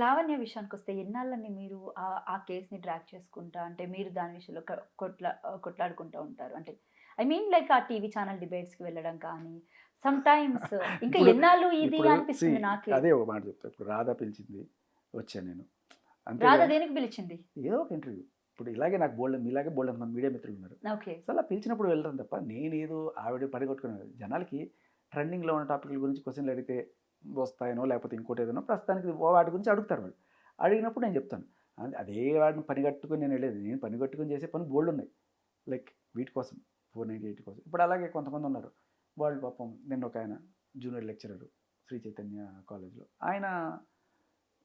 లావణ్య విషయానికి వస్తే ఎన్నాళ్ళని మీరు ఆ- కేసుని ట్రాక్ చేసుకుంటా అంటే మీరు దాని విషయంలో కొట్లా కొట్లాడుకుంటూ ఉంటారు? అంటే ఐ మీన్ లైక్ ఆ టీవీ ఛానల్ డిబేట్స్కి వెళ్ళడం కానీ సమ్ టైమ్స్ ఇంకా ఎన్నాళ్ళు ఇది అనిపిస్తుంది నాకే? అదే ఒక మాట చెప్తా. ఇప్పుడు రాధా పిలిచింది వచ్చాను నేను. రాధా దేనికి పిలిచింది? ఏదో ఒక ఇంటర్వ్యూ. ఇప్పుడు ఇలాగే నాకు బోల్డ్ మీలాగే బోల్డ్ మంది మీడియా మిత్రులు ఉన్నారు. ఓకే. సో అలా పిలిచినప్పుడు వెళ్తాను తప్ప నేనేదో ఆవిడ పడగొట్టుకున్నాను. జనాలకి ట్రెండింగ్లో ఉన్న టాపిక్ల గురించి క్వశ్చన్లు అడిగితే వస్తాయనో లేకపోతే ఇంకోటి ఏదైనా ప్రస్తుతానికి వాటి గురించి అడుగుతారు వాళ్ళు. అడిగినప్పుడు నేను చెప్తాను. అదే- వాడిని పని కట్టుకుని నేను వెళ్ళేది. నేను పని కట్టుకుని చేసే పని బోల్డ్ ఉన్నాయి. లైక్ వీటి కోసం ఫోర్ నైంటీ ఎయిట్ కోసం. ఇప్పుడు అలాగే కొంతమంది ఉన్నారు. వాళ్ళు పాపం నిన్న ఒక ఆయన జూనియర్ లెక్చరర్ శ్రీ చైతన్య కాలేజ్లో. ఆయన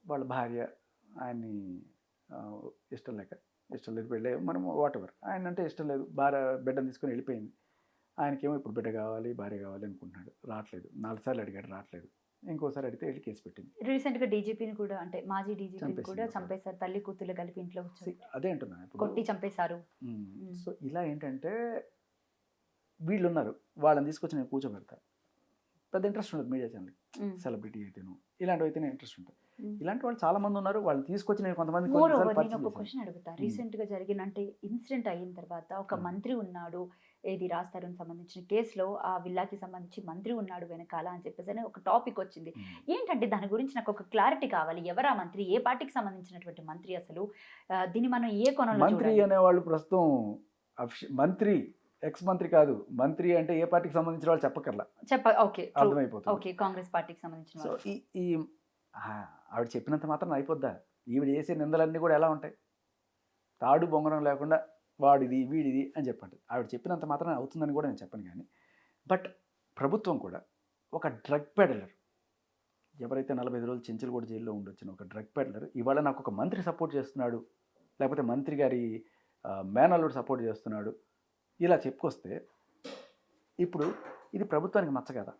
వాళ్ళ భార్య ఆయన్ని ఇష్టం లేక ఇష్టం లేదు వెళ్ళే మనం వాట్ ఎవర్ ఆయన అంటే ఇష్టం లేదు. భార్య బిడ్డను తీసుకొని వెళ్ళిపోయింది. ఆయనకేమో ఇప్పుడు బిడ్డ కావాలి భార్య కావాలి అనుకుంటున్నాడు. రావట్లేదు. నాలుగు సార్లు అడిగాడు రావట్లేదు. ఇంకోసారి అడిగితే వెళ్ళి కేసు పెట్టింది రీసెంట్గా డీజీపీని కూడా అంటే మాజీ డీజీపీని చంపేసింది కూడా. చంపేశారు తల్లి కూతురు కలిపి ఇంట్లో అదే అంటున్నా ఇప్పుడు కొట్టి చంపేశారు. సో ఇలా ఏంటంటే వీళ్ళు ఉన్నారు వాళ్ళని తీసుకొచ్చి నేను కూర్చోబెడతా పెద్ద ఇంట్రెస్ట్ ఉండదు మీడియా ఛానల్. సెలబ్రిటీ అయితేను ఇలాంటివి అయితేనే ఇంట్రెస్ట్ ఉంటుంది. ఇలాంటి వాళ్ళు చాలా మంది ఉన్నారు వాళ్ళని తీసుకొచ్చి నేను కొంతమంది నేను ఒక. క్వశ్చన్ అడుగుతా. రీసెంట్గా జరిగిన అంటే ఇన్సిడెంట్ అయిన తర్వాత ఒక. మంత్రి ఉన్నాడు ఏది రాస్తారని సంబంధించిన కేసులో ఆ విల్లాకి సంబంధించి మంత్రి ఉన్నాడు వెనకాల అని చెప్పేసి అని ఒక టాపిక్ వచ్చింది. ఏంటంటే దాని గురించి నాకు ఒక క్లారిటీ కావాలి. ఎవరా మంత్రి? ఏ పార్టీకి సంబంధించినటువంటి మంత్రి అసలు? దీన్ని మనం ఏ కోణంలో మంత్రి? అనేవాళ్ళు ప్రస్తుతం మంత్రి ఎక్స్ మంత్రి కాదు. మంత్రి అంటే ఏ పార్టీకి సంబంధించిన వాళ్ళు చెప్పకర్లా చెప్ప ఓకే. అర్థమైపోతుంది. ఓకే కాంగ్రెస్ పార్టీకి సంబంధించిన సో. ఈ ఈ ఆవిడ చెప్పినంత మాత్రం అయిపోద్దా? ఈవిడ చేసే నిందలన్నీ కూడా ఎలా ఉంటాయి? తాడు బొంగరం లేకుండా వాడిది వీడిది అని చెప్పండి ఆవిడ చెప్పినంత మాత్రం అవుతుందని కూడా నేను చెప్పను కానీ బట్ ప్రభుత్వం కూడా ఒక డ్రగ్ పెడలర్. ఎవరైతే నలభై ఐదు రోజులు చెంచులు కూడా జైల్లో ఉండొచ్చిన ఒక డ్రగ్ పెడలర్. ఇవాళ నాకు ఒక మంత్రి సపోర్ట్ చేస్తున్నాడు. లేకపోతే మంత్రి గారి మేనల్లుడు సపోర్ట్ చేస్తున్నాడు. ఇలా చెప్పుకొస్తే ఇప్పుడు ఇది ప్రభుత్వానికి మచ్చ కదా.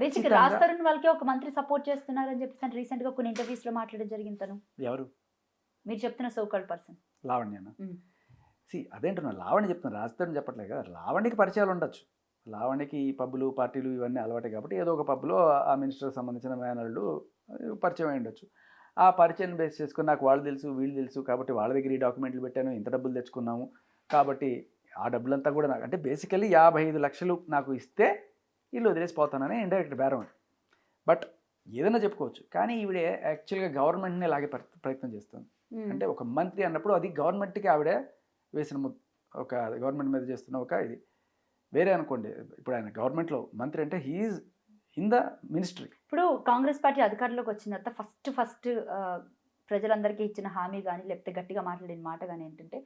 బేసిక్ రాజ్ తరుణ్ వాళ్ళకి ఒక మంత్రి సపోర్ట్ చేస్తున్నారని చెప్పేసి రీసెంట్గా కొన్ని ఇంటర్వ్యూస్లో మాట్లాడడం జరిగింది తను. ఎవరు? మీరు చెప్తున్న సోకాల్ పర్సన్. లావణ్యనా. సి అదేంటున్నా లావణ్య చెప్తున్నా రాజధాని చెప్పట్లేదు కదా లావణ్యకి పరిచయాలు ఉండొచ్చు. లావణ్యకి ఈ పబ్బులు పార్టీలు ఇవన్నీ అలవాటే కాబట్టి ఏదో ఒక పబ్లో ఆ మినిస్టర్కి సంబంధించిన మేనల్డ్ పరిచయం అయి ఉండొచ్చు. ఆ పరిచయం బేస్ చేసుకుని నాకు వాళ్ళు తెలుసు వీళ్ళు తెలుసు కాబట్టి వాళ్ళ దగ్గర ఈ డాక్యుమెంట్లు పెట్టాను ఇంత డబ్బులు తెచ్చుకున్నాము కాబట్టి ఆ డబ్బులంతా కూడా నాకు అంటే బేసికలీ యాభై ఐదు లక్షలు నాకు ఇస్తే వీళ్ళు వదిలేసిపోతానని ఇండైరెక్ట్ బేరం బట్ ఏదైనా చెప్పుకోవచ్చు. కానీ ఈవిడే యాక్చువల్గా గవర్నమెంట్ని లాగే ప్ర- ప్రయత్నం చేస్తుంది. అంటే ఒక మంత్రి అన్నప్పుడు అది గవర్నమెంట్కి ఆవిడ వేసిన ఒక గవర్నమెంట్ మీద చేస్తున్న ఒక ఇది. వేరే అనుకోండి ఇప్పుడు ఆయన గవర్నమెంట్లో మంత్రి అంటే హీఈస్ ఇన్ ద మినిస్ట్రీ. ఇప్పుడు కాంగ్రెస్ పార్టీ అధికారంలోకి వచ్చిన తర్వాత ఫస్ట్ ఫస్ట్ ప్రజలందరికీ ఇచ్చిన హామీ కానీ లేకపోతే గట్టిగా మాట్లాడిన మాట కానీ ఏంటంటే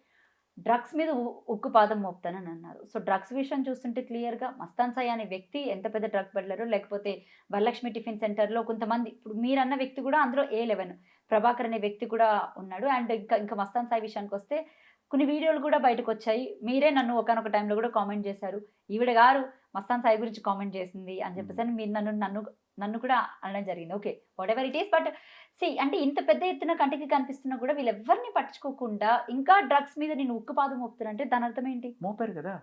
డ్రగ్స్ మీద ఉ- ఉక్కుపాదం మోపుతానని అన్నారు. సో డ్రగ్స్ విషయం చూస్తుంటే క్లియర్గా మస్తాన్ సాయి అనే వ్యక్తి ఎంత పెద్ద డ్రగ్ పెడలరు లేకపోతే వరలక్ష్మి టిఫిన్ సెంటర్లో కొంతమంది ఇప్పుడు మీరన్న వ్యక్తి కూడా అందులో ఏ లెవెన్ ప్రభాకర్ అనే వ్యక్తి కూడా ఉన్నాడు. అండ్ ఇంకా ఇంకా మస్తాన్ సాయి విషయానికి వస్తే కొన్ని వీడియోలు కూడా బయటకు వచ్చాయి మీరే నన్ను ఒకనొక టైంలో కూడా కామెంట్ చేశారు. ఈవిడ గారు మస్తాన్ సాయి గురించి కామెంట్ చేసింది అని చెప్పేసి మీరు నన్ను నన్ను నన్ను కూడా అనడం జరిగింది. Okay whatever it is but see అంటే ఇంత పెద్ద ఎత్తున కంటికి కనిపిస్తున్నా కూడా వీళ్ళెవ్వరిని పట్టించుకోకుండా ఇంకా డ్రగ్స్ మీద నేను ఉక్కుపాదం మోపుతానంటే దాని అర్థం ఏంటి? మోపారు కదా.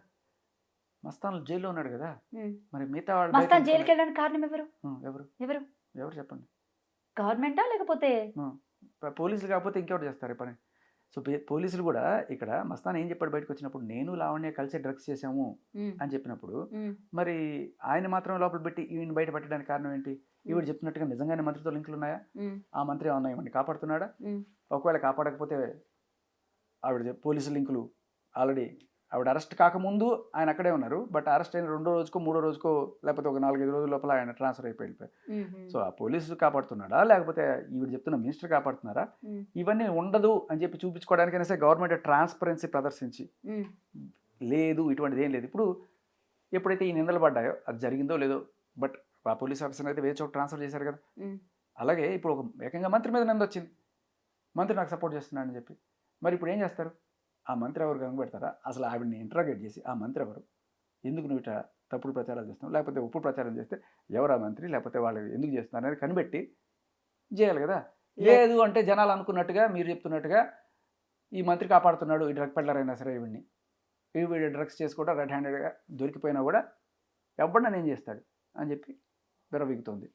మస్తాన్ జైల్లో ఉన్నాడు కదా. మరి మిగతా వాళ్ళు మస్తాన్ జైలుకి వెళ్ళడానికి కారణం ఎవరు? ఎవరు? ఎవరు? ఎవరు చెప్పండి? గవర్నమెంటా లేకపోతే? పోలీసులు కాకపోతే ఇంకెవరు చేస్తారు పని? సో పోలీసులు కూడా ఇక్కడ మస్తాన్ ఏం చెప్పాడు బయటకు వచ్చినప్పుడు నేను లావణ్య కలిసి డ్రగ్స్ చేశాము. అని చెప్పినప్పుడు. మరి ఆయన మాత్రం లోపల పెట్టి ఈయన బయట పెట్టడానికి కారణం ఏంటి ఈవిడ చెప్తున్నట్టుగా నిజంగానే మంత్రితో లింకులు ఉన్నాయా. ఆ మంత్రి ఏమన్నా ఏమన్నా కాపాడుతున్నాడా. ఒకవేళ కాపాడకపోతే ఆవిడ పోలీసు లింకులు ఆల్రెడీ ఆవిడ అరెస్ట్ కాకముందు ఆయన అక్కడే ఉన్నారు. బట్ అరెస్ట్ అయిన రెండో రోజుకో మూడో రోజుకో లేకపోతే ఒక నాలుగైదు రోజుల లోపల ఆయన ట్రాన్స్ఫర్ అయిపోయి వెళ్ళిపోయారు. సో ఆ పోలీసు కాపాడుతున్నాడా? లేకపోతే ఈవిడ చెప్తున్న మినిస్టర్ కాపాడుతున్నారా. ఇవన్నీ ఉండదు అని చెప్పి చూపించుకోవడానికైనా సరే గవర్నమెంట్ ట్రాన్స్పరెన్సీ ప్రదర్శించి. లేదు ఇటువంటిది ఏం లేదు. ఇప్పుడు ఎప్పుడైతే ఈ నిందలు పడ్డాయో అది జరిగిందో లేదో బట్ ఆ పోలీస్ ఆఫీసర్ అయితే వేరే చోట ట్రాన్స్ఫర్ చేశారు కదా. అలాగే ఇప్పుడు ఒక ఏకంగా మంత్రి మీద నింద వచ్చింది. మంత్రి నాకు సపోర్ట్ చేస్తున్నాడని చెప్పి. మరి ఇప్పుడు ఏం చేస్తారు? ఆ మంత్రి ఎవరు కనుగొడతారా అసలు ఆవిడని ఇంట్రాగేట్ చేసి ఆ మంత్రి ఎవరు? ఎందుకు నువ్వు ఇట్లా తప్పుడు ప్రచారాలు చేస్తున్నావు? లేకపోతే ఉప్పు ప్రచారం చేస్తే ఎవరు ఆ మంత్రి? లేకపోతే వాళ్ళు ఎందుకు చేస్తున్నారు అనేది కనిపెట్టి చేయాలి కదా. లేదు అంటే జనాలు అనుకున్నట్టుగా మీరు చెప్తున్నట్టుగా ఈ మంత్రి కాపాడుతున్నాడు ఈ డ్రగ్ పెడ్లర్ అయినా సరే ఈవిడ్ని. ఈవిడ డ్రగ్స్ చేసుకోవడం రెడ్ హ్యాండెడ్గా దొరికిపోయినా కూడా ఎవడన్నా నేను చేస్తాడు అని చెప్పి విరవీగుతోంది